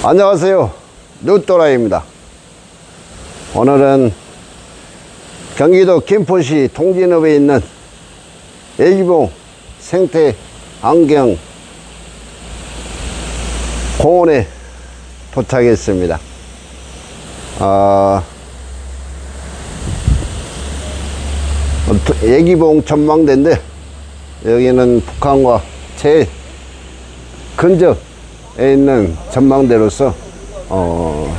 안녕하세요. 누또라입니다. 오늘은 경기도 김포시 통진읍에 있는 애기봉 생태 안경 공원에 도착했습니다. 아, 애기봉 전망대인데 여기는 북한과 제일 근접에 있는 전망대로서 어,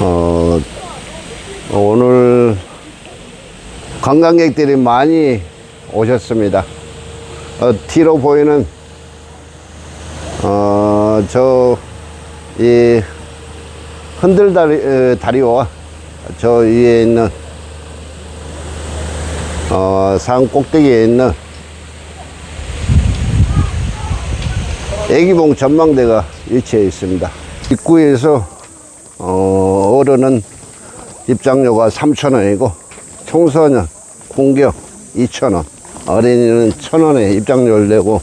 어, 오늘 관광객들이 많이 오셨습니다. 어, 뒤로 보이는 어, 저, 이 흔들다리, 어, 다리와 저 위에 있는 어, 산 꼭대기에 있는 애기봉 전망대가 위치해 있습니다. 입구에서 어, 어른은 입장료가 3,000원이고 청소년, 공격 2,000원, 어린이는 1,000원에 입장료를 내고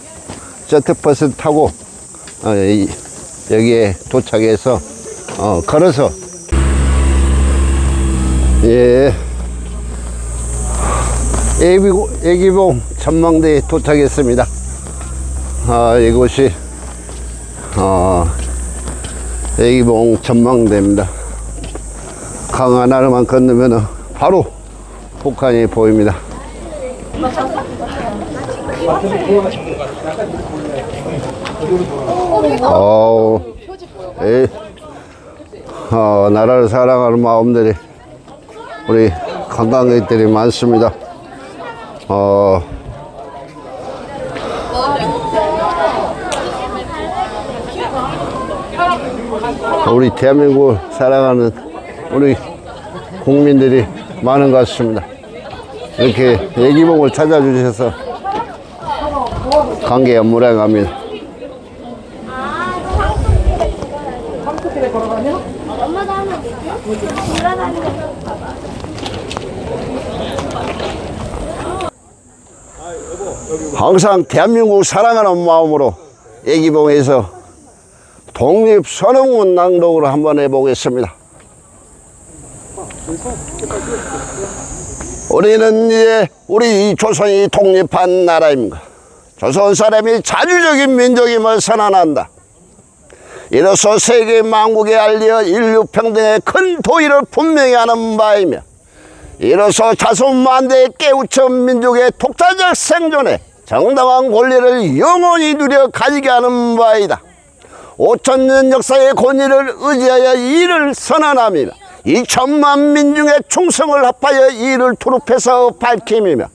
셔틀버스 타고 어, 이- 여기에 도착해서 어, 걸어서 예 애기봉, 애기봉 전망대에 도착했습니다. 아, 이곳이 어, 애기봉 전망대입니다. 강 하나만 건너면 바로 북한이 보입니다. 어우, 에, 어, 나라를 사랑하는 마음들이 우리 관광객들이 많습니다. 어, 우리 대한민국을 사랑하는 우리 국민들이 많은 것 같습니다. 이렇게 애기봉을 찾아주셔서 관계 되지? 돌아다니는 항상 대한민국 사랑하는 마음으로 애기봉에서 독립 선언문 낭독을 한번 해보겠습니다. 우리는 이제 우리 조선이 독립한 나라입니다. 조선 사람이 자주적인 민족임을 선언한다. 이로써 세계 만국에 알려 인류 평등의 큰 도의를 분명히 하는 바이며 이로써 자손만대에 깨우친 민족의 독자적 생존에 정당한 권리를 영원히 누려 가지게 하는 바이다. 5천년 역사의 권위를 의지하여 이를 선언합니다. 2천만 민중의 충성을 합하여 이를 투릅해서 밝힘이며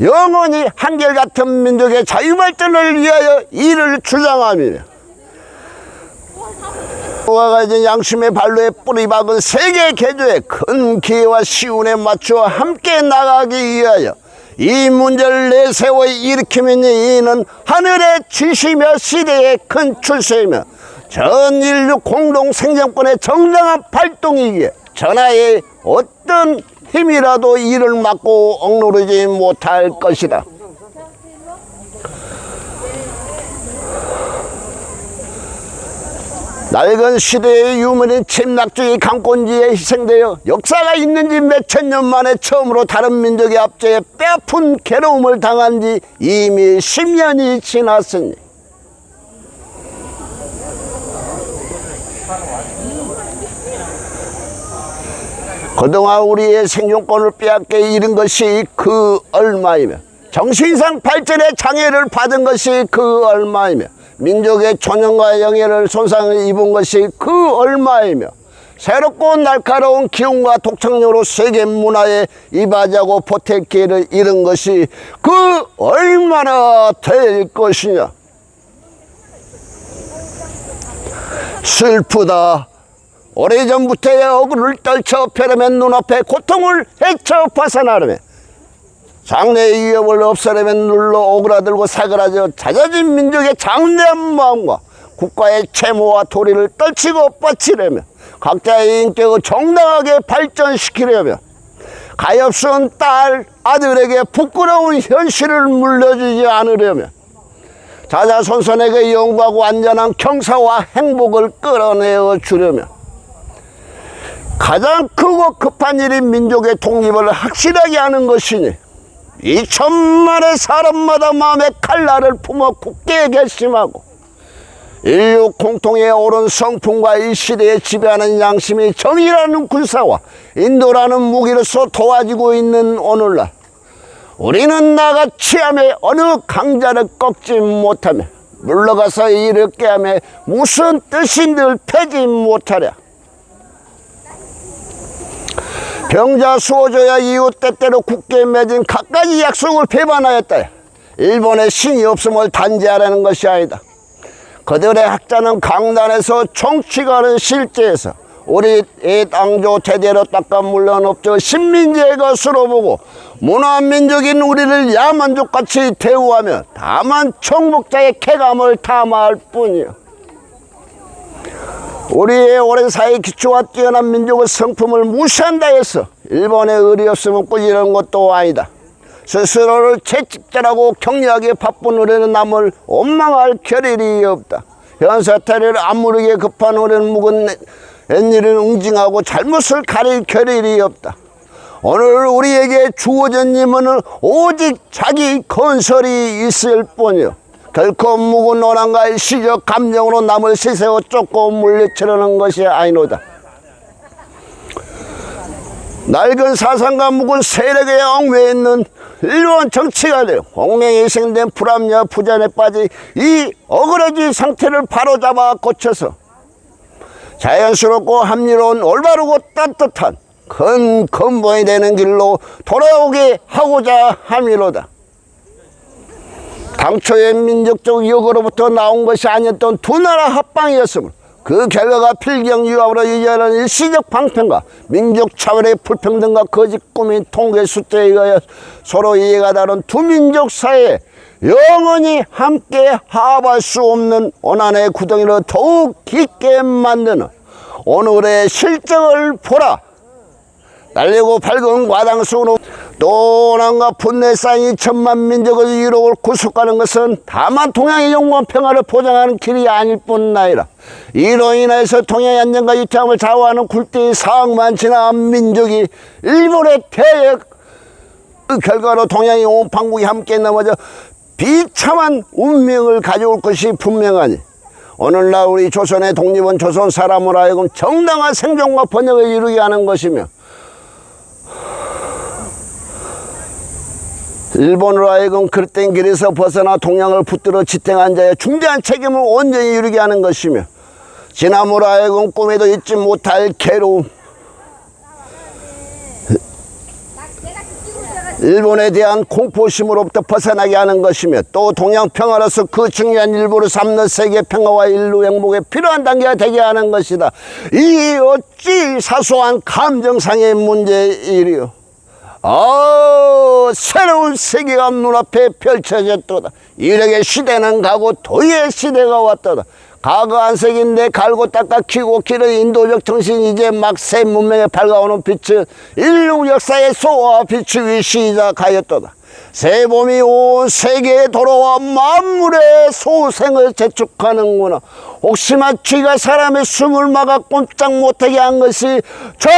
영원히 한결같은 민족의 자유발전을 위하여 이를 주장하며 그와 같은 양심의 발로에 뿌리 박은 세계 개조의 큰 기회와 시운에 맞추어 함께 나가기 위하여 이 문제를 내세워 일으키면 이는 하늘의 지시며 시대의 큰 출세이며 전 인류 공동 생존권의 정당한 발동이기에 전하의 어떤 힘이라도 이를 막고 억누르지 못할 것이다. 낡은 시대의 유물인 침략주의 강권지에 희생되어 역사가 있는 지 몇천 년 만에 처음으로 다른 민족의 압제에 뼈아픈 괴로움을 당한 지 이미 10년이 지났으니. 그동안 우리의 생존권을 빼앗게 잃은 것이 그 얼마이며 정신상 발전의 장애를 받은 것이 그 얼마이며 민족의 초년과 영예를 손상을 입은 것이 그 얼마이며 새롭고 날카로운 기운과 독창력으로 세계 문화에 이바지하고 보탤 기회를 잃은 것이 그 얼마나 될 것이냐. 슬프다. 오래전부터의 억울을 떨쳐 펴려면 눈앞에 고통을 헤쳐 벗어나려면 장래의 위협을 없애려면 눌러 오그라들고 사그라져 잦아진 민족의 장대한 마음과 국가의 채무와 도리를 떨치고 뻗치려며 각자의 인격을 정당하게 발전시키려며 가엾은 딸, 아들에게 부끄러운 현실을 물려주지 않으려며 자자손손에게 영구하고 안전한 경사와 행복을 끌어내어 주려면 가장 크고 급한 일이 민족의 독립을 확실하게 하는 것이니 이 천만의 사람마다 마음의 칼날을 품어 굳게 결심하고 인류 공통의 옳은 성품과 이 시대에 지배하는 양심이 정의라는 군사와 인도라는 무기로서 도와지고 있는 오늘날 우리는 나같이 하며 어느 강자를 꺾지 못하며 물러가서 이렇게 하며 무슨 뜻인들 패지 못하랴 병자 수호조야 이웃 때때로 굳게 맺은 갖가지 약속을 배반하였다. 일본의 신이 없음을 단지하라는 것이 아니다. 그들의 학자는 강단에서 정치가는 실제에서 우리 애당조 대대로 닦아 물론 없죠 신민지의 것으로 보고 문화민족인 우리를 야만족같이 대우하며 다만 청복자의 쾌감을 탐할 뿐이요 우리의 오랜 사이 기초와 뛰어난 민족의 성품을 무시한다 해서 일본의 의리 없으면 꾸지는 것도 아니다 스스로를 채찍질하고 격려하기에 바쁜 우리는 남을 원망할 겨를이 없다. 현 사태를 아무르게 급한 우리는 묵은 웬일을 응징하고 잘못을 가릴 겨를이 없다. 오늘 우리에게 주어진 임무는 오직 자기 건설이 있을 뿐이요. 결코 묵은 노랑과 일시적 감정으로 남을 세세워 쫓고 물리치려는 것이 아니노다. 낡은 사상과 묵은 세력에 엉매해 있는 일본 정치가들 공명에 희생된 불합리와 부전에 빠진 이 어그러진 상태를 바로잡아 고쳐서 자연스럽고 합리로운 올바르고 따뜻한 큰 근본이 되는 길로 돌아오게 하고자 함이로다. 당초의 민족적 역으로부터 나온 것이 아니었던 두 나라 합방이었음을 그 결과가 필경유합으로 이어는 일시적 방편과 민족 차원의 불평등과 거짓 꾸민 통계 숫자에 의하여 서로 이해가 다른 두 민족 사이에 영원히 함께 합할 수 없는 원한의 구덩이를 더욱 깊게 만드는 오늘의 실정을 보라. 날리고 밝은 과당 속으로 또난과 분내 쌓인 천만 민족의 유록을 구속하는 것은 다만 동양의 영원 평화를 보장하는 길이 아닐 뿐 아니라 이로 인해서 동양의 안정과 유창함을 좌우하는 굴대의 상만 지나간 민족이 일본의 대역 그 결과로 동양의 온 판국이 함께 넘어져 비참한 운명을 가져올 것이 분명하니 오늘날 우리 조선의 독립은 조선 사람으로 하여금 정당한 생존과 번영을 이루게 하는 것이며 일본으로 하여금 그릇된 길에서 벗어나 동양을 붙들어 지탱한 자의 중대한 책임을 온전히 이루게 하는 것이며 지남으로 하여금 꿈에도 잊지 못할 괴로움 일본에 대한 공포심으로부터 벗어나게 하는 것이며 또 동양 평화로서 그 중요한 일부를 삼는 세계 평화와 인류 행복에 필요한 단계가 되게 하는 것이다. 이 어찌 사소한 감정상의 문제이리요. 아, 새로운 세계가 눈앞에 펼쳐졌도다. 이력의 시대는 가고 도의 시대가 왔도다. 과거 안색인데 갈고 닦아 키고 기른 인도적 정신이 이제 막 새 문명에 밝아오는 빛을 인류 역사의 소와 비추기 시작하였도다. 새 봄이 온 세계에 돌아와 만물의 소생을 재촉하는구나. 혹시나 쥐가 사람의 숨을 막아 꼼짝 못하게 한 것이 저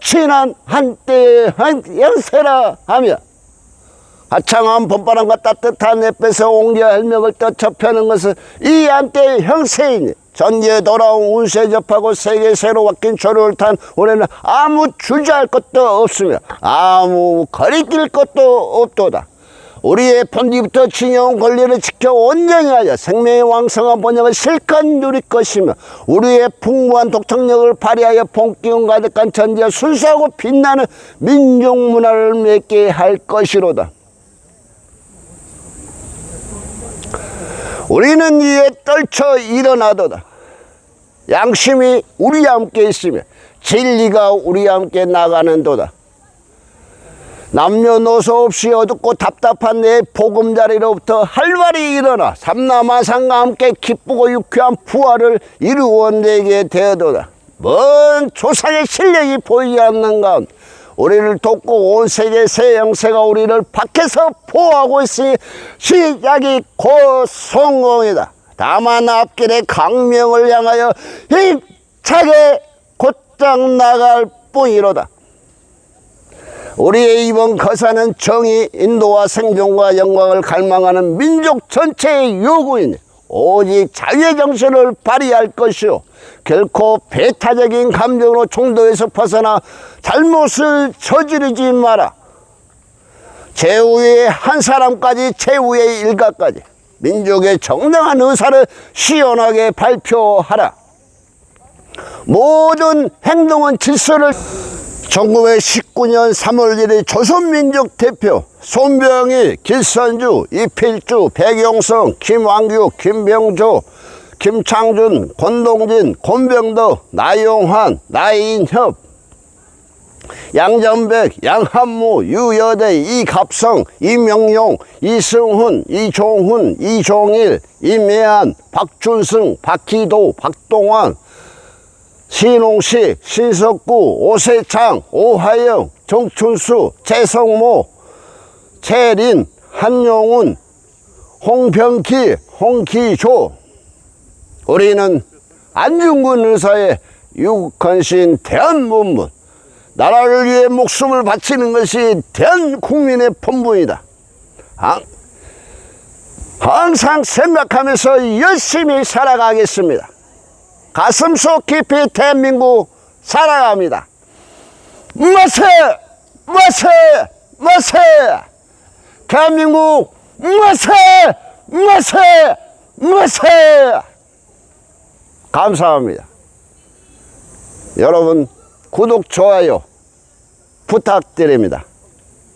지난 한때의 한 연세라 하며 하창한 봄바람과 따뜻한 햇볕에 옹기와 떠쳐 펴는 것은 이 한때의 형세이니 전기에 돌아온 운세 접하고 세계 새로 바뀐 조류를 탄 우리는 아무 주저할 것도 없으며 아무 거리낄 것도 없도다. 우리의 본디부터 징여온 권리를 지켜 온전히 하여 생명의 왕성한 번영을 실컷 누릴 것이며 우리의 풍부한 독창력을 발휘하여 본기운 가득한 전지와 순수하고 빛나는 민족 문화를 맺게 할 것이로다. 우리는 이에 떨쳐 일어나도다. 양심이 우리와 함께 있으며 진리가 우리와 함께 나가는 도다. 남녀노소 없이 어둡고 답답한 내 보금자리로부터 활발히 일어나 삼남아상과 함께 기쁘고 유쾌한 부활을 이루어내게 되어도다. 먼 조상의 실력이 보이지 않는 가운데 우리를 돕고 온 세계 새 영세가 우리를 밖에서 보호하고 있으니 시작이 곧 성공이다. 다만 앞길의 강명을 향하여 힘차게 곧장 나갈 뿐이로다. 우리의 이번 거사는 정의, 인도와 생존과 영광을 갈망하는 민족 전체의 요구이니 오직 자유의 정신을 발휘할 것이요 결코 배타적인 감정으로 총도에서 벗어나 잘못을 저지르지 마라. 제후의 한 사람까지 최후의 일가까지 민족의 정당한 의사를 시원하게 발표하라. 모든 행동은 질서를 1919년 3월 1일 조선민족 대표 손병희, 길선주, 이필주, 백용성, 김왕규, 김병조, 김창준, 권동진, 권병덕, 나용환, 나인협, 양전백, 양한무, 유여대, 이갑성, 이명용, 이승훈, 이종훈, 이종일, 이매한, 박준승, 박기도, 박동환, 신홍식, 신석구, 오세창, 오하영, 정춘수, 최성모, 최린, 한용운, 홍병기, 홍기조. 우리는 안중근 의사의 유건신 대한문문, 나라를 위해 목숨을 바치는 것이 대한국민의 본분이다. 항- 항상 생각하면서 열심히 살아가겠습니다. 가슴 속 깊이 대한민국 살아갑니다. 마세! 마세! 마세! 대한민국 마세! 마세! 마세! 감사합니다. 여러분 구독, 좋아요 부탁드립니다.